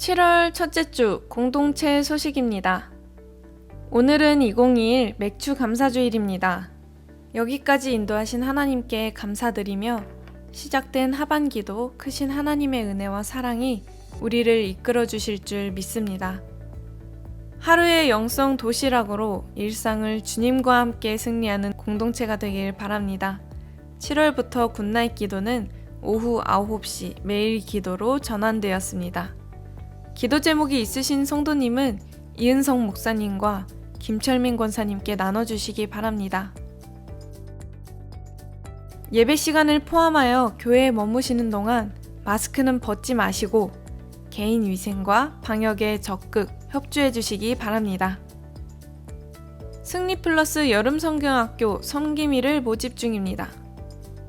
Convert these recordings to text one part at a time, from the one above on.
7월 첫째 주 공동체 소식입니다. 오늘은 2021 맥주 감사주일입니다. 여기까지 인도하신 하나님께 감사드리며 시작된 하반기도 크신 하나님의 은혜와 사랑이 우리를 이끌어 주실 줄 믿습니다. 하루의 영성 도시락으로 일상을 주님과 함께 승리하는 공동체가 되길 바랍니다. 7월부터 굿나잇 기도는 오후 9시 매일 기도로 전환되었습니다. 기도 제목이 있으신 성도님은 이은성 목사님과 김철민 권사님께 나눠주시기 바랍니다. 예배 시간을 포함하여 교회에 머무시는 동안 마스크는 벗지 마시고 개인 위생과 방역에 적극 협조해 주시기 바랍니다. 승리 플러스 여름 성경학교 섬기미를 모집 중입니다.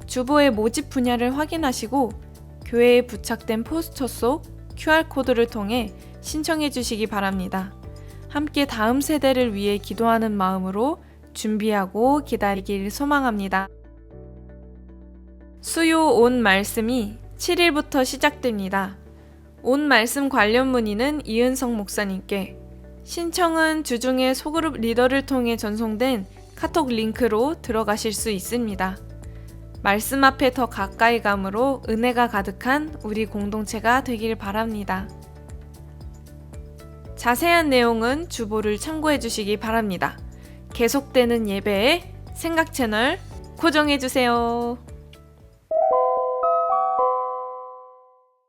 주보의 모집 분야를 확인하시고 교회에 부착된 포스터 속 QR코드를 통해 신청해 주시기 바랍니다. 함께 다음 세대를 위해 기도하는 마음으로 준비하고 기다리길 소망합니다. 수요 온 말씀이 7일부터 시작됩니다. 온 말씀 관련 문의는 이은성 목사님께 신청은 주중에 소그룹 리더를 통해 전송된 카톡 링크로 들어가실 수 있습니다. 말씀 앞에 더 가까이 감으로 은혜가 가득한 우리 공동체가 되길 바랍니다. 자세한 내용은 주보를 참고해 주시기 바랍니다. 계속되는 예배에 생각 채널 고정해 주세요.